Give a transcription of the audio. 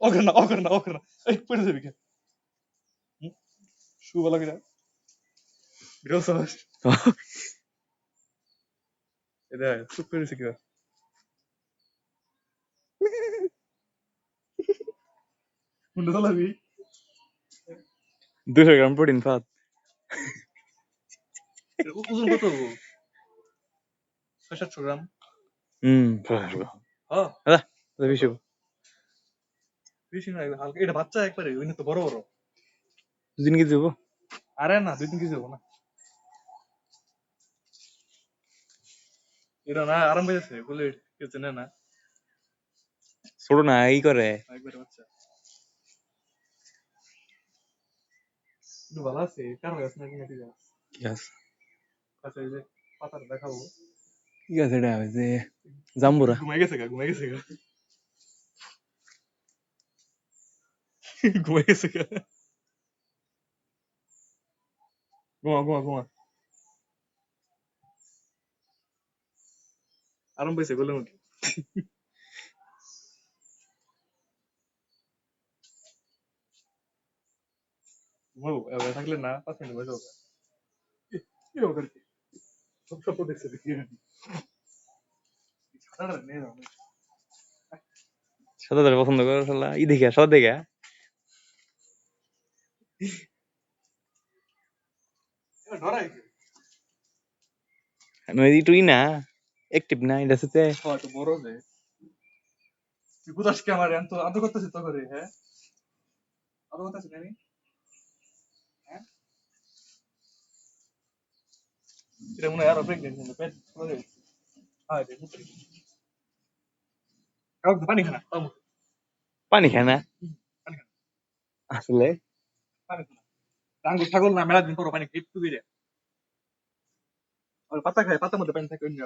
না অগ্র না এই পড়ে যাবি কে শু বলা কিনা বিরল সাহস এটা সুপ করেছে কিনা মুন্ডে চালাবি দুশো গ্রাম প্রোটিন ফাত ওজন কত হব ছয় সাতশো গ্রাম হুম হ্যাঁ বেশি বেশি না হালকা। এটা বাচ্চা একবারে ওই তো বড় বড়। দুদিন কি দেবো আরে না না। এটা না আরাম পেয়েছে বলে কেউ চেনে না। ছোট না এই করে। একবারে বাচ্চা। ভালো আছে কার গাছ নাকি নাকি গাছ কি আচ্ছা এই যে পাতাটা দেখাবো। কি আছে এটা? যে জাম্বুরা। ঘুমাই গেছে গা ঘুমাই গেছে গা। ঘুমাই গেছে গা ঘুমা ঘুমা ঘুমা আরাম পেয়েছে গোলের মধ্যে ঘুমাবো এবার থাকলে না পাঁচ মিনিট বসে কি হবে সব স্বপ্ন দেখছে সাদা পছন্দ করে শালা ই দেখে সাদা দেখে এবার ডরাই কি? নয় একটু ই না অ্যাক্টিভ না এটা সাথে হয় তো বড় যে। তুই কোথাস কি আমার? এত আদর করতেছিস তো করে হ্যাঁ? আদর করতেছিস নানি। হ্যাঁ? এটা মনে হয় আরও প্রেগনেন্ট কিন্তু পেট ফুলে গেছে। হ্যাঁ এটা মুখে কাউকে পানি খানা তাও মুখে পানি খায় না পানি খানা। আসলে? পানি খানা আঙ্গুর ছাগল না মেলা দিন পর পানি গিফট আর পাতা খায়, পাতার মধ্যে পানি থাকে অন্য